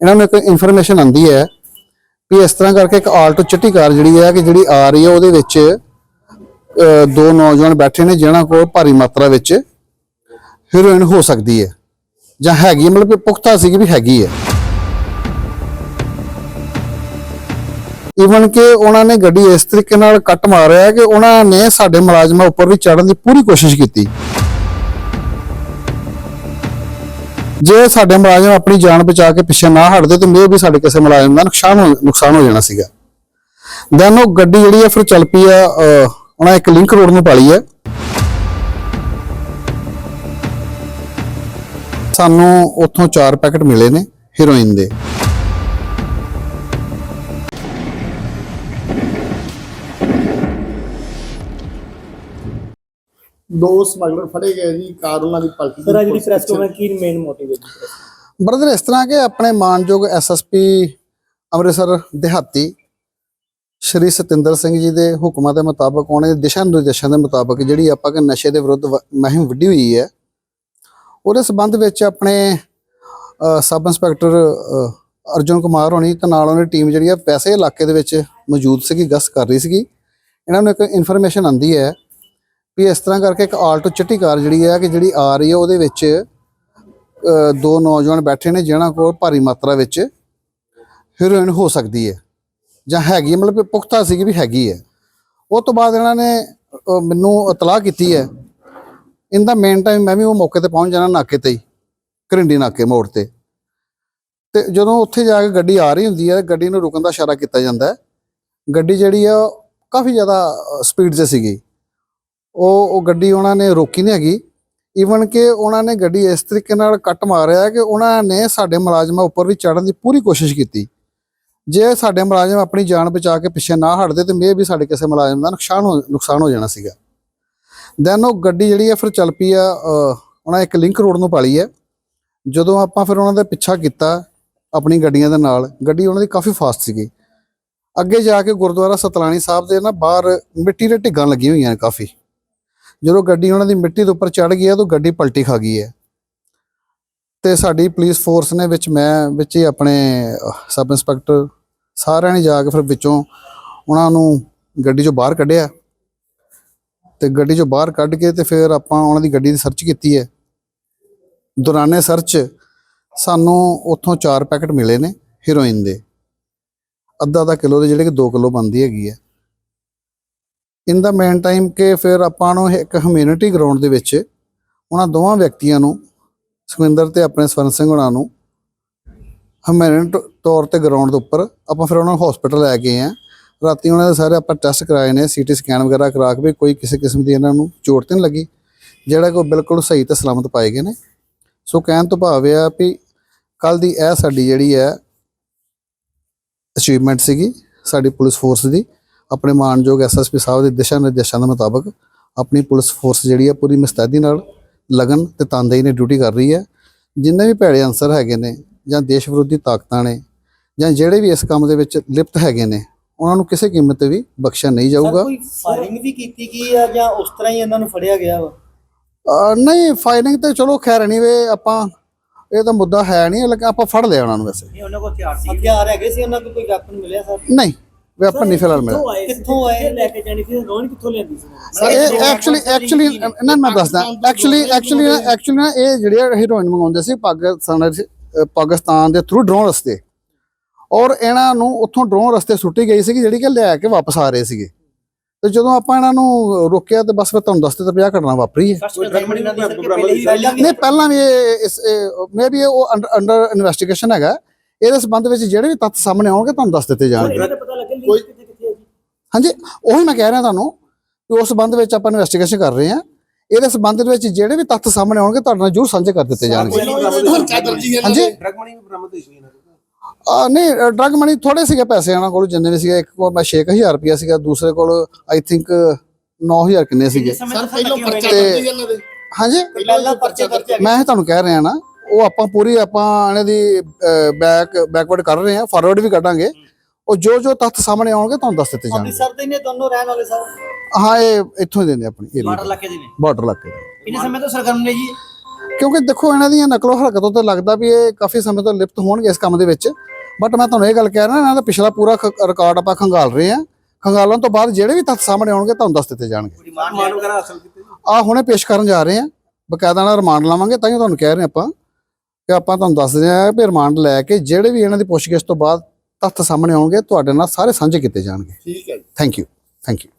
ਇਹਨਾਂ ਨੂੰ ਇੱਕ ਇਨਫੋਰਮੇਸ਼ਨ ਆਂਦੀ ਹੈ ਵੀ ਇਸ ਤਰ੍ਹਾਂ ਕਰਕੇ ਇੱਕ ਆਲਟੋ ਚਿੱਟੀ ਕਾਰ ਜਿਹੜੀ ਹੈ ਕਿ ਜਿਹੜੀ ਆ ਰਹੀ ਹੈ ਉਹਦੇ ਵਿੱਚ ਦੋ ਨੌਜਵਾਨ ਬੈਠੇ ਨੇ ਜਿਨ੍ਹਾਂ ਕੋਲ ਭਾਰੀ ਮਾਤਰਾ ਵਿੱਚ ਹੀਰੋਇਨ ਹੋ ਸਕਦੀ ਹੈ ਜਾਂ ਹੈਗੀ ਮਤਲਬ ਕਿ ਪੁਖਤਾ ਸੀ ਕਿ ਵੀ ਹੈਗੀ ਹੈ। ਈਵਨ ਕਿ ਉਹਨਾਂ ਨੇ ਗੱਡੀ ਇਸ ਤਰੀਕੇ ਨਾਲ ਕੱਟ ਮਾਰਿਆ ਹੈ ਕਿ ਉਹਨਾਂ ਨੇ ਸਾਡੇ ਮੁਲਾਜ਼ਮਾਂ ਉੱਪਰ ਵੀ ਚੜਨ ਦੀ ਪੂਰੀ ਕੋਸ਼ਿਸ਼ ਕੀਤੀ। ਜੇ ਸਾਡੇ ਮੁਲਾਜ਼ਮ ਆਪਣੀ ਜਾਨ ਬਚਾ ਕੇ ਪਿੱਛੇ ਨਾ ਹਟਦੇ ਤੇ ਮੇ ਵੀ ਸਾਡੇ ਕਿਸੇ ਮੁਲਾਜ਼ਮ ਦਾ ਨੁਕਸਾਨ ਹੋ ਨੁਕਸਾਨ ਹੋ ਜਾਣਾ ਸੀਗਾ। ਦੈਨ ਉਹ ਗੱਡੀ ਜਿਹੜੀ ਆ, ਫਿਰ ਚੱਲ ਪਈ ਆ ਉਹਨਾਂ ਇੱਕ ਲਿੰਕ ਰੋਡ ਨੂੰ ਪਾਲੀ ਹੈ ਸਾਨੂੰ ਉੱਥੋਂ ਚਾਰ ਪੈਕੇਟ ਮਿਲੇ ਨੇ ਹੀਰੋਇਨ ਦੇ। ਦੋ ਸਮਗਲਰ ਫੜੇ ਗਏ ਜੀ ਕਾਰ ਉਹਨਾਂ ਦੀ ਪਲਟੀ ਸਰ ਜਿਹੜੀ ਪ੍ਰੈਸ ਕਾਨਫਰੰਸ ਕੀ ਮੇਨ ਮੋਟਿਵ ਹੈ ਜੀ? ਬ੍ਰਦਰ ਇਸ ਤਰ੍ਹਾਂ ਕਿ ਆਪਣੇ ਮਾਨਯੋਗ ਐਸਐਸਪੀ ਅੰਮ੍ਰਿਤਸਰ ਦਿਹਾਤੀ ਸ਼੍ਰੀ ਸਤਿੰਦਰ ਸਿੰਘ ਜੀ ਦੇ ਹੁਕਮਾਂ ਦੇ ਮੁਤਾਬਕ ਉਹਨੇ ਦਿਸ਼ਾ ਨਿਰਦੇਸ਼ਾਂ ਦੇ ਮੁਤਾਬਕ ਜਿਹੜੀ ਆਪਾਂ ਕਿ ਨਸ਼ੇ ਦੇ ਵਿਰੁੱਧ ਵ- ਮੁਹਿੰਮ ਵਿੱਢੀ ਹੋਈ ਹੈ ਉਹਦੇ ਸਬੰਧ ਵਿੱਚ ਆਪਣੇ ਅ, ਸਬ ਇੰਸਪੈਕਟਰ ਅ, ਅਰਜੁਨ ਕੁਮਾਰ ਹੋਣੀ ਤੇ ਨਾਲ ਉਹਦੀ ਟੀਮ ਜਿਹੜੀ ਆ ਵੈਸੇ ਇਲਾਕੇ ਦੇ ਵਿੱਚ ਮੌਜੂਦ ਸੀਗੀ ਗਸ਼ਤ ਕਰ ਰਹੀ ਸੀਗੀ। ਇਹਨਾਂ ਨੂੰ ਇੱਕ ਇਨਫੋਰਮੇਸ਼ਨ ਆਂਦੀ ਹੈ ਵੀ ਇਸ ਤਰ੍ਹਾਂ ਕਰਕੇ ਇੱਕ ਆਲਟੋ ਚਿੱਟੀ ਕਾਰ ਜਿਹੜੀ ਹੈ ਕਿ ਜਿਹੜੀ ਆ ਰਹੀ ਹੈ ਉਹਦੇ ਵਿੱਚ ਦੋ ਨੌਜਵਾਨ ਬੈਠੇ ਨੇ ਜਿਨ੍ਹਾਂ ਕੋਲ ਭਾਰੀ ਮਾਤਰਾ ਵਿੱਚ ਹੀਰੋਇਨ ਹੋ ਸਕਦੀ ਹੈ ਜਾਂ ਹੈਗੀ ਹੈ, ਮਤਲਬ ਪੁਖਤਾ ਸੀਗੀ ਵੀ ਹੈਗੀ ਹੈ। ਉਹ ਤੋਂ ਬਾਅਦ ਇਹਨਾਂ ਨੇ ਮੈਨੂੰ ਇਤਲਾਹ ਕੀਤੀ ਹੈ। ਇਨ ਦਾ ਮੇਨ ਟਾਈਮ ਮੈਂ ਵੀ ਉਹ ਮੌਕੇ ਤੇ ਪਹੁੰਚ ਜਾਣਾ ਨਾਕੇ ਤੇ ਹੀ ਘਰਿੰਡੀ ਨਾਕੇ ਮੋੜ ਤੇ। ਤੇ ਜਦੋਂ ਉੱਥੇ ਜਾ ਕੇ ਗੱਡੀ ਆ ਰਹੀ ਹੁੰਦੀ ਹੈ ਗੱਡੀ ਨੂੰ ਰੁਕਣ ਦਾ ਇਸ਼ਾਰਾ ਕੀਤਾ ਜਾਂਦਾ ਹੈ। ਗੱਡੀ ਜਿਹੜੀ ਆ ਉਹ ਕਾਫੀ ਜ਼ਿਆਦਾ ਸਪੀਡ 'ਤੇ ਸੀਗੀ। ਉਹ ਉਹ ਗੱਡੀ ਉਹਨਾਂ ਨੇ ਰੋਕੀ ਨਹੀਂ ਹੈਗੀ। ਈਵਨ ਕਿ ਉਹਨਾਂ ਨੇ ਗੱਡੀ ਇਸ ਤਰੀਕੇ ਨਾਲ ਕੱਟ ਮਾਰਿਆ ਕਿ ਉਹਨਾਂ ਨੇ ਸਾਡੇ ਮੁਲਾਜ਼ਮਾਂ ਉੱਪਰ ਵੀ ਚੜਨ ਦੀ ਪੂਰੀ ਕੋਸ਼ਿਸ਼ ਕੀਤੀ। ਜੇ ਸਾਡੇ ਮੁਲਾਜ਼ਮ ਆਪਣੀ ਜਾਨ ਬਚਾ ਕੇ ਪਿੱਛੇ ਨਾ ਹਟਦੇ ਤੇ ਮੇ ਵੀ ਸਾਡੇ ਕਿਸੇ ਮੁਲਾਜ਼ਮ ਦਾ ਨੁਕਸਾਨ ਹੋ ਨੁਕਸਾਨ ਹੋ ਜਾਣਾ ਸੀਗਾ। ਦੈਨ ਉਹ ਗੱਡੀ ਜਿਹੜੀ ਆ ਫਿਰ ਚੱਲ ਪਈ ਆ ਉਹਨਾਂ ਇੱਕ ਲਿੰਕ ਰੋਡ ਨੂੰ ਪਾਲੀ ਹੈ। ਜਦੋਂ ਆਪਾਂ ਫਿਰ ਉਹਨਾਂ ਦਾ ਪਿੱਛਾ ਕੀਤਾ ਆਪਣੀ ਗੱਡੀਆਂ ਦੇ ਨਾਲ, ਗੱਡੀ ਉਹਨਾਂ ਦੀ ਕਾਫੀ ਫਾਸਟ ਸੀਗੀ। ਅੱਗੇ ਜਾ ਕੇ ਗੁਰਦੁਆਰਾ ਸਤਲਾਣੀ ਸਾਹਿਬ ਦੇ ਨਾ ਬਾਹਰ ਮਿੱਟੀ ਦੇ ਢਿੱਗਾਂ ਲੱਗੀਆਂ ਹੋਈਆਂ ਨੇ ਕਾਫੀ। ਜਦੋਂ ਗੱਡੀ ਉਹਨਾਂ ਦੀ ਮਿੱਟੀ ਦੇ ਉੱਪਰ ਚੜ ਗਈ ਹੈ ਤਾਂ ਗੱਡੀ ਪਲਟੀ ਖਾ ਗਈ ਹੈ। ਤੇ ਸਾਡੀ ਪੁਲਿਸ ਫੋਰਸ ਨੇ ਵਿੱਚ ਮੈਂ, ਵਿੱਚ ਹੀ ਆਪਣੇ ਸਬ ਇੰਸਪੈਕਟਰ ਸਾਰਿਆਂ ਨੇ ਜਾ ਕੇ ਫਿਰ ਵਿੱਚੋਂ ਉਹਨਾਂ ਨੂੰ ਗੱਡੀ ਚੋਂ ਬਾਹਰ ਕੱਢਿਆ। ਤੇ ਗੱਡੀ ਚੋਂ ਬਾਹਰ ਕੱਢ ਕੇ ਤੇ ਫਿਰ ਆਪਾਂ ਉਹਨਾਂ ਦੀ ਗੱਡੀ ਦੀ ਸਰਚ ਕੀਤੀ ਹੈ। ਦੌਰਾਨੇ ਸਰਚ ਸਾਨੂੰ ਉੱਥੋਂ ਚਾਰ ਪੈਕਟ ਮਿਲੇ ਨੇ ਹੀਰੋਇਨ ਦੇ। ਅੱਧਾ ਅੱਧਾ ਕਿਲੋ ਦੇ ਜਿਹੜੇ ਕਿ 2 ਕਿਲੋ ਬਣਦੀ ਹੈਗੀ ਹੈ। ਇਨ ਦਾ ਮੇਨ ਟਾਈਮ ਕਿ ਫਿਰ ਆਪਾਂ ਨੂੰ ਇੱਕ ਹਮਿਊਨਿਟੀ ਗਰਾਊਂਡ ਦੇ ਵਿੱਚ ਉਹਨਾਂ ਦੋਵਾਂ ਵਿਅਕਤੀਆਂ ਨੂੰ, ਸੁਖਵਿੰਦਰ ਤੇ ਆਪਣੇ ਸਵਰਨ ਸਿੰਘ ਹੋਣਾ ਨੂੰ ਹਮਿਊਨਿਟ ਤੌਰ ਤੇ ਗਰਾਊਂਡ ਦੇ ਉੱਪਰ ਆਪਾਂ ਫਿਰ ਉਹਨਾਂ ਨੂੰ ਹਸਪੀਟਲ ਲੈ ਗਏ ਆ ਰਾਤੀ ਉਹਨਾਂ ਦੇ ਸਾਰੇ ਆਪਾਂ ਟੈਸਟ ਕਰਾਏ ਨੇ ਸੀਟੀ ਸਕੈਨ ਵਗੈਰਾ ਕਰਾ ਕੇ ਵੀ ਕੋਈ ਕਿਸੇ ਕਿਸਮ ਦੀ ਇਹਨਾਂ ਨੂੰ ਚੋਟ ਤੇ ਨਹੀਂ ਲੱਗੀ, ਜਿਹੜਾ ਕੋ ਬਿਲਕੁਲ ਸਹੀ ਤੇ ਸਲਾਮਤ ਪਾਏ ਗਏ ਨੇ। ਸੋ ਕਹਿਣ ਤੋਂ ਭਾਵ ਇਹ ਆ ਵੀ ਕੱਲ ਦੀ ਇਹ ਸਾਡੀ ਜਿਹੜੀ ਹੈ ਅਚੀਵਮੈਂਟ ਸੀਗੀ, ਸਾਡੀ ਪੁਲਿਸ ਫੋਰਸ ਦੀ ਆਪਣੇ ਮਾਨਯੋਗ ਐਸਐਸਪੀ ਸਾਹਿਬ ਦੇ ਦਿਸ਼ਾ ਨਿਰਦੇਸ਼ਾਂ ਦੇ ਮੁਤਾਬਕ ਆਪਣੀ ਪੁਲਿਸ ਫੋਰਸ ਜਿਹੜੀ ਹੈ ਪੂਰੀ ਮੁਸਤੈਦੀ ਨਾਲ ਲਗਨ ਤੇ ਤਨਦੇਹੀ ਨੇ ਡਿਊਟੀ ਕਰ ਰਹੀ ਹੈ। ਜਿੰਨੇ ਵੀ ਭੈੜੇ ਅਨਸਰ ਹੈਗੇ ਨੇ ਜਾਂ ਦੇਸ਼ ਵਿਰੋਧੀ ਤਾਕਤਾਂ ਨੇ ਜਾਂ ਜਿਹੜੇ ਵੀ ਇਸ ਕੰਮ ਦੇ ਵਿੱਚ ਲਿਪਤ ਹੈਗੇ ਨੇ ਉਹਨਾਂ ਨੂੰ ਕਿਸੇ ਕੀਮਤ ਤੇ ਵੀ ਬਖਸ਼ਿਆ ਨਹੀਂ ਜਾਊਗਾ। ਕੋਈ ਫਾਇਰਿੰਗ ਵੀ ਕੀਤੀ ਗਈ ਆ ਜਾਂ ਉਸ ਤਰ੍ਹਾਂ ਹੀ ਇਹਨਾਂ ਨੂੰ ਫੜਿਆ ਗਿਆ ਵਾ? ਨਹੀਂ ਫਾਇਰਿੰਗ ਤੇ ਚਲੋ ਖੈਰ ਨਹੀਂ ਵੇ ਆਪਾਂ ਇਹ ਤਾਂ ਮੁੱਦਾ ਹੈ ਨਹੀਂ ਲੇਕਿਨ ਆਪਾਂ ਫੜ ਲਿਆ ਉਹਨਾਂ ਨੂੰ ਵੈਸੇ। ਇਹ ਉਹਨਾਂ ਕੋਲ ਹਥਿਆਰ ਸੀ। ਹਥਿਆਰ ਹੈਗੇ ਸੀ ਉਹਨਾਂ ਕੋਲ ਕੋਈ ਵੈਪਨ ਮਿਲਿਆ ਸਰ? ਨਹੀਂ। ਵੇ ਆਪਾਂ ਨਹੀਂ ਫਿਲਹਾਲ ਮਿਲਿਆ ਕਿੱਥੋਂ ਆਏ ਲੈ ਕੇ ਜਾਣੀ ਸੀ ਰੋਣ ਕਿੱਥੋਂ ਲੈਂਦੀ ਸੀ? ਇਹ ਐਕਚੁਅਲੀ ਐਕਚੁਅਲੀ ਇਹਨਾਂ ਮੈਂ ਦੱਸਦਾ। ਐਕਚੁਅਲੀ ਐਕਚੁਅਲੀ ਐਕਚੁਅਲੀ ਨਾ ਇਹ ਜਿਹੜੇ ਹੀਰੋਇਨ ਮੰਗਾਉਂਦੇ ਸੀ ਪਾਕਿਸਤਾਨ ਪਾਕਿਸਤਾਨ ਦੇ ਥਰੂ ਡਰੋਨ ਰਸਤੇ। ਔਰ ਇਹਨਾਂ ਨੂੰ ਉੱਥੋਂ ਡਰੋਨ ਰਸਤੇ ਸੁੱਟੀ ਗਈ ਸੀ ਜਿਹੜੀ ਕਿ ਲਿਆ ਕੇ ਵਾਪਸ ਆ ਰਹੇ ਸੀਗੇ। ਤੇ ਜਦੋਂ ਆਪਾਂ ਇਹਨਾਂ ਨੂੰ ਰੋਕਿਆ ਤੇ ਬਸ ਫਿਰ ਤੁਹਾਨੂੰ ਦੱਸਦੇ ਤਾਂ ਪਿਆ ਘਟਨਾ ਵਾਪਰੀ ਹੈ। ਨਹੀਂ ਪਹਿਲਾਂ ਵੀ ਇਹ ਮੇਬੀ ਉਹ ਅੰਡਰ ਇਨਵੈਸਟੀਗੇਸ਼ਨ ਹੈਗਾ। ਇਹਦੇ ਸੰਬੰਧ ਵਿੱਚ ਜਿਹੜੇ ਵੀ ਤੱਥ ਸਾਹਮਣੇ ਆਉਣਗੇ ਤੁਹਾਨੂੰ ਦੱਸ ਦਿੱਤੇ ਜਾਣਗੇ। ਇਹਨਾਂ ਦਾ ਪਤਾ ਲੱਗੇ ਲਿੰਕ ਕਿੱਥੇ ਕਿੱਥੇ ਹੈ ਜੀ? ਹਾਂਜੀ ਉਹੀ ਮੈਂ ਕਹਿ ਰਿਹਾ ਤੁਹਾਨੂੰ ਕਿ ਉਸ ਸੰਬੰਧ ਵਿੱਚ ਆਪਾਂ ਇਨਵੈਸਟੀਗੇਸ਼ਨ ਕਰ ਰਹੇ ਹਾਂ। ਇਹਦੇ ਸੰਬੰਧ ਵਿੱਚ ਜਿਹੜੇ ਵੀ ਤੱਥ ਸਾਹਮਣੇ ਆਉਣਗੇ ਤੁਹਾਡੇ ਨਾਲ ਜ਼ਰੂਰ ਸਾਂਝੇ ਕਰ ਦਿੱਤੇ ਜਾਣਗੇ। ਹਾਂਜੀ? ਡਰਗ ਮਨੀ ਵੀ ਬਰਾਮਦ ਹੋਈ ਸੀ ਇਹਨਾਂ ਕੋਲ। ਆ ਨਹੀਂ ਡਰਗ ਮਨੀ ਥੋੜੇ ਸੀਗੇ ਪੈਸੇ ਇਹਨਾਂ ਕੋਲ ਜਿੰਨੇ ਵੀ ਸੀਗੇ ਇੱਕ ਕੋਲ ਮੈਂ 6000 ਰੁਪਇਆ ਸੀਗਾ ਦੂਸਰੇ ਕੋਲ ਆਈ ਥਿੰਕ 9000 ਕਿੰਨੇ ਸੀਗੇ। ਸਰ ਪਹਿਲਾਂ ਪਰਚਾ ਦਰਜ ਇਹਨਾਂ ਦੇ। ਹਾਂਜੀ? ਪਹਿਲਾਂ ਪਰਚੇ ਦਰਜ ਮੈਂ ਤੁਹਾਨੂੰ ਕਹਿ ਰਿਹਾ ਨਾ ਉਹ ਆਪਾਂ ਪੂਰੀ ਆਪਾਂ ਇਹਨਾਂ ਦੀ ਬੈਕ ਬੈਕਵਰਡ ਕਰ ਰਹੇ ਹਾਂ ਫਾਰਵਰਡ ਵੀ ਕੱਢਾਂਗੇ। ਉਹ ਜੋ ਜੋ ਤੱਥ ਸਾਹਮਣੇ ਆਉਣਗੇ ਤੁਹਾਨੂੰ ਦੱਸ ਦਿੱਤੇ ਜਾਣਗੇ। ਅੰਮ੍ਰਿਤਸਰ ਦੇ ਨੇ ਦੋਨੋਂ ਰਹਿਣ ਵਾਲੇ ਸਰ? ਹਾਂ ਇਹ ਇੱਥੋਂ ਹੀ ਦੇ ਨੇ ਆਪਣੀ ਏਰੀਆ ਇਲਾਕੇ ਦੇ ਨੇ? ਬਾਰਡਰ ਇਲਾਕੇ ਦੇ। ਕਿੰਨੇ ਸਮੇਂ ਤੋਂ ਸਰਗਰਮ ਨੇ ਜੀ? ਕਿਉਂਕਿ ਦੇਖੋ ਇਹਨਾਂ ਦੀਆਂ ਨਕਲੋ ਹਰਕਤੋਂ ਤਾਂ ਲੱਗਦਾ ਵੀ ਇਹ ਕਾਫੀ ਸਮੇਂ ਤੋਂ ਲਿਪਤ ਹੋਣਗੇ ਇਸ ਕੰਮ ਦੇ ਵਿੱਚ। ਬਟ ਮੈਂ ਤੁਹਾਨੂੰ ਇਹ ਗੱਲ ਕਹਿ ਰਿਹਾ ਇਹਨਾਂ ਦਾ ਪਿਛਲਾ ਪੂਰਾ ਰਿਕਾਰਡ ਆਪਾਂ ਖੰਗਾਲ ਰਹੇ ਹਾਂ। ਖੰਗਾਲਣ ਤੋਂ ਬਾਅਦ ਜਿਹੜੇ ਵੀ ਤੱਥ ਸਾਹਮਣੇ ਆਉਣਗੇ ਤੁਹਾਨੂੰ ਦੱਸ ਦਿੱਤੇ ਜਾਣਗੇ। ਆ ਹੁਣੇ ਪੇਸ਼ ਕਰਨ ਜਾ ਰਹੇ ਹਾਂ। ਬਕਾਇਦਾ ਨਾਲ ਰਿਮਾਂਡ ਲਾਵਾਂਗੇ ਤਾਂ ਹੀ ਤੁਹਾਨੂੰ ਕਹਿ ਰਹੇ ਆਪਾਂ। ਕਿ ਆਪਾਂ ਤੁਹਾਨੂੰ ਦੱਸਦੇ ਹਾਂ ਕਿ ਰਿਮਾਂਡ ਲੈ ਕੇ ਜਿਹੜੇ ਵੀ ਇਹਨਾਂ ਦੀ ਪੁੱਛਗਿੱਛ ਤੋਂ ਬਾਅਦ ਤੱਥ ਸਾਹਮਣੇ ਆਉਣਗੇ ਤੁਹਾਡੇ ਨਾਲ ਸਾਰੇ ਸਾਂਝੇ ਕੀਤੇ ਜਾਣਗੇ। ਠੀਕ ਹੈ ਜੀ। Thank you thank you